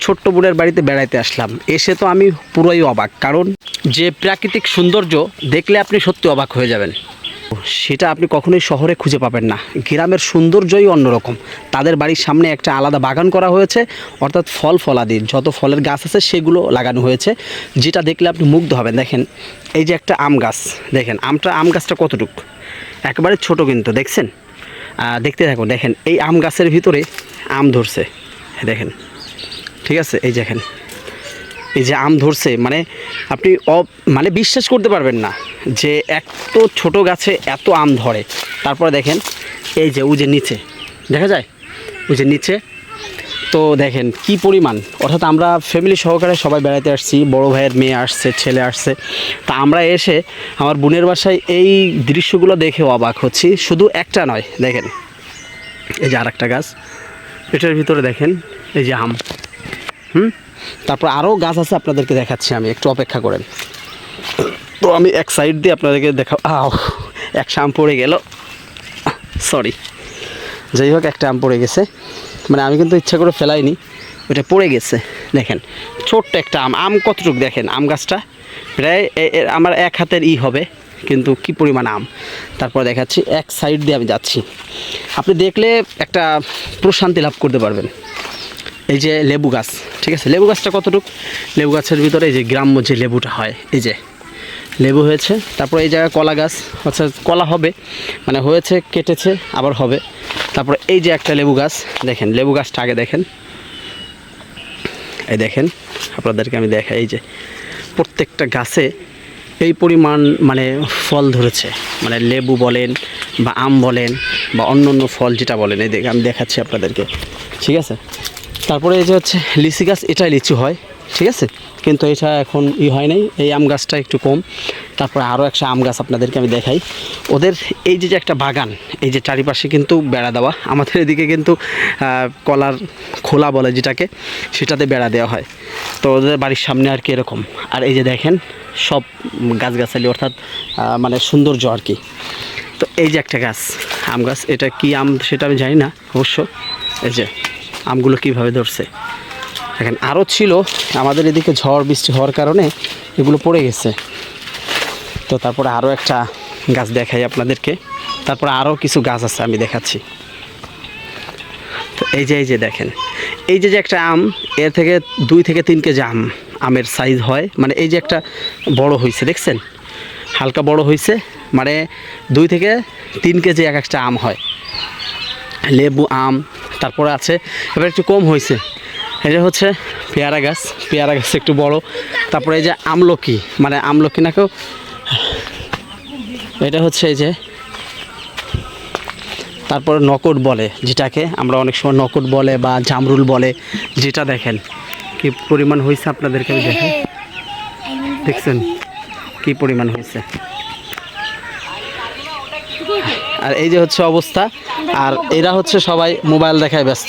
ছোট্ট বোনের বাড়িতে বেড়াইতে আসলাম। এসে তো আমি পুরোই অবাক। কারণ যে প্রাকৃতিক সৌন্দর্য দেখলে আপনি সত্যি অবাক হয়ে যাবেন। সেটা আপনি কখনোই শহরে খুঁজে পাবেন না। গ্রামের সৌন্দর্যই অন্যরকম। তাদের বাড়ির সামনে একটা আলাদা বাগান করা হয়েছে। অর্থাৎ ফল ফলাদি। যত ফলের গাছ আছে, সেগুলো লাগানো হয়েছে। যেটা দেখলে আপনি মুগ্ধ হবেন। দেখেন, এই যে একটা আম গাছ। দেখেন, আমটা, আম গাছটা কতটুকু? একেবারে ছোট কিন্তু, দেখছেন? দেখতে থাকুন, দেখেন, এই আম গাছের ভিতরে আম ধরছে। দেখেন, ঠিক আছে? এই দেখেন, এই যে আম ধরছে মানে আপনি মানে বিশ্বাস করতে পারবেন না যে এত ছোট গাছে এত আম ধরে। তারপরে দেখেন, এই যে ও যে নিচে, দেখা যায়? ওই যে নিচে তো দেখেন, কি পরিমাণ? অর্থাৎ আমরা ফ্যামিলি সহকারে সবাই বেড়াতে আসছি, বড় ভাইয়ের মেয়ে আসছে, ছেলে আসছে। তা আমরা এসে আমার বোনের বাসায় এই দৃশ্যগুলো দেখে অবাক হচ্ছি। শুধু একটা নয়, দেখেন। এই যে আর একটা গাছ, এটার ভিতরে দেখেন, এই যে আম। হুম? তারপর আরও গাছ আছে আপনাদেরকে দেখাচ্ছি আমি, একটু অপেক্ষা করেন। তো আমি এক সাইড দিয়ে আপনাদেরকে দেখা এক শাম পড়ে গেল। সরি যাই হোক, একটা আম পড়ে গেছে। মানে আমি কিন্তু ইচ্ছা করে ফেলাইনি ওটা পড়ে গেছে। দেখেন, ছোট্ট একটা আম। আম কতটুকু দেখেন? আম গাছটা প্রায় আমার এক হাতের ই হবে, কিন্তু কি পরিমাণ আম? তারপর দেখাচ্ছি, এক সাইড দিয়ে আমি যাচ্ছি। আপনি দেখলে একটা প্রশান্তি লাভ করতে পারবেন। এই যে লেবু গাছ, ঠিক আছে? লেবু গাছটা কতটুকু? লেবু গাছের ভিতরে এই যে গ্রাম্য যে লেবুটা হয়, এই যে লেবু হয়েছে। তারপরে এই জায়গায় কলা গাছ, অর্থাৎ কলা হবে মানে হয়েছে, কেটেছে, আবার হবে। তারপরে এই যে একটা লেবু গাছ, দেখেন, লেবু গাছটা আগে দেখেন। এই দেখেন, আপনাদেরকে আমি দেখাই, এই যে প্রত্যেকটা গাছে এই পরিমাণ মানে ফল ধরেছে। মানে লেবু বলেন বা আম বলেন বা অন্য অন্য ফল যেটা বলেন, এই দেখে আমি দেখাচ্ছি আপনাদেরকে, ঠিক আছে? তারপরে এই যে হচ্ছে, লিচি গাছ, এটাই লিচু হয়, ঠিক আছে? কিন্তু এটা এখন ই হয় নাই। এই আম গাছটা একটু কম। তারপরে আরও একটা আম গাছ আপনাদেরকে আমি দেখাই। ওদের এই যে একটা বাগান, এই যে চারিপাশে কিন্তু বেড়া দেওয়া। আমাদের এদিকে কিন্তু কলার খোলা বলে যেটাকে, সেটাতে বেড়া দেওয়া হয়। তো ওদের বাড়ির সামনে আর কি এরকম। আর এই যে দেখেন, সব গাছগাছালি, অর্থাৎ মানে সৌন্দর্য আর কি। তো এই যে একটা গাছ, আম গাছ, এটা কি আম সেটা আমি জানি না অবশ্য। এই যে, আমগুলো কীভাবে ধরছে। দেখেন আরও ছিল, আমাদের এদিকে ঝড়, বৃষ্টি হওয়ার কারণে এগুলো পড়ে গেছে। তো তারপরে আরও একটা গাছ দেখাই আপনাদেরকে। তারপরে আরও কিছু গাছ আছে, আমি দেখাচ্ছি। তো এই যে এই যে দেখেন, এই যে যে একটা আম, এর থেকে দুই থেকে তিন কেজি আম, আমের সাইজ হয়। মানে এই যে একটা বড় হয়েছে দেখছেন? হালকা বড় হয়েছে মানে দুই থেকে তিন কেজি এক একটা আম হয়। লেবু আম, তারপরে আছে, এবার একটু কম হয়েছে এটা হচ্ছে পেয়ারা গাছ পেয়ারা গাছ একটু বড়। তারপরে এই যে আমলকি মানে আমলকি না কেউ? এটা হচ্ছে এই যে, তারপরে নকট বলে, যেটাকে আমরা অনেক সময় নকট বলে বা জামরুল বলে, যেটা দেখেন। কি পরিমাণ হয়েছে আপনাদেরকে আমি দেখেন দেখছেন? কি পরিমাণ হয়েছে আর এই যে হচ্ছে অবস্থা, আর এরা হচ্ছে সবাই মোবাইল দেখায় ব্যস্ত।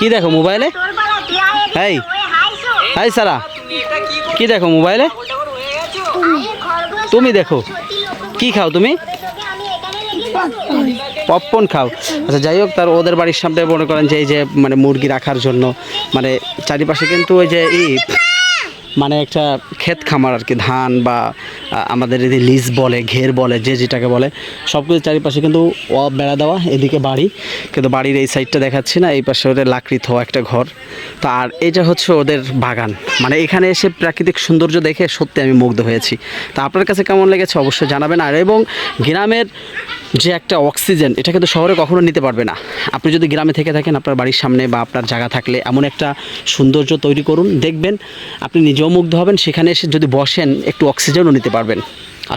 কি দেখো, মোবাইলে? এই হাই, সারা। কি দেখো, মোবাইলে? তুমি দেখো। কি খাও তুমি? পপকর্ন খাও। আচ্ছা যাই হোক, তার ওদের বাড়ির সামনে মনে করেন যে এই যে মানে মুরগি রাখার জন্য মানে চারিপাশে কিন্তু ওই যে ই মানে একটা ক্ষেত খামার আর কি, ধান বা আমাদের এদিকে লিজ বলে, ঘের বলে, যে যেটাকে বলে সব কিছু চারিপাশে কিন্তু বেড়া দেওয়া, এদিকে বাড়ি। কিন্তু বাড়ির এই সাইডটা দেখাচ্ছি না, এই পাশে ওদের লাকড়ি একটা ঘর। তো আর এটা হচ্ছে ওদের বাগান। মানে এখানে এসে প্রাকৃতিক সৌন্দর্য দেখে সত্যি আমি মুগ্ধ হয়েছি। তা আপনার কাছে কেমন লেগেছে অবশ্যই জানাবেন। আর এবং গ্রামের যে একটা অক্সিজেন এটা কিন্তু শহরে কখনো নিতে পারবে না। আপনি যদি গ্রামে থেকে থাকেন, আপনার বাড়ির সামনে বা আপনার জায়গা থাকলে এমন একটা সৌন্দর্য তৈরি করুন, দেখবেন আপনি নিজেও মুগ্ধ হবেন। সেখানে এসে যদি বসেন, একটু অক্সিজেনও নিতে পারবেন।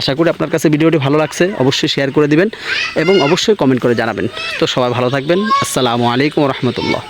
আশা করি আপনার কাছে ভিডিওটি ভালো লাগছে, অবশ্যই শেয়ার করে দিবেন এবং অবশ্যই কমেন্ট করে জানাবেন। তো সবাই ভালো থাকবেন। আসসালামু আলাইকুম রহমতুল্লাহ।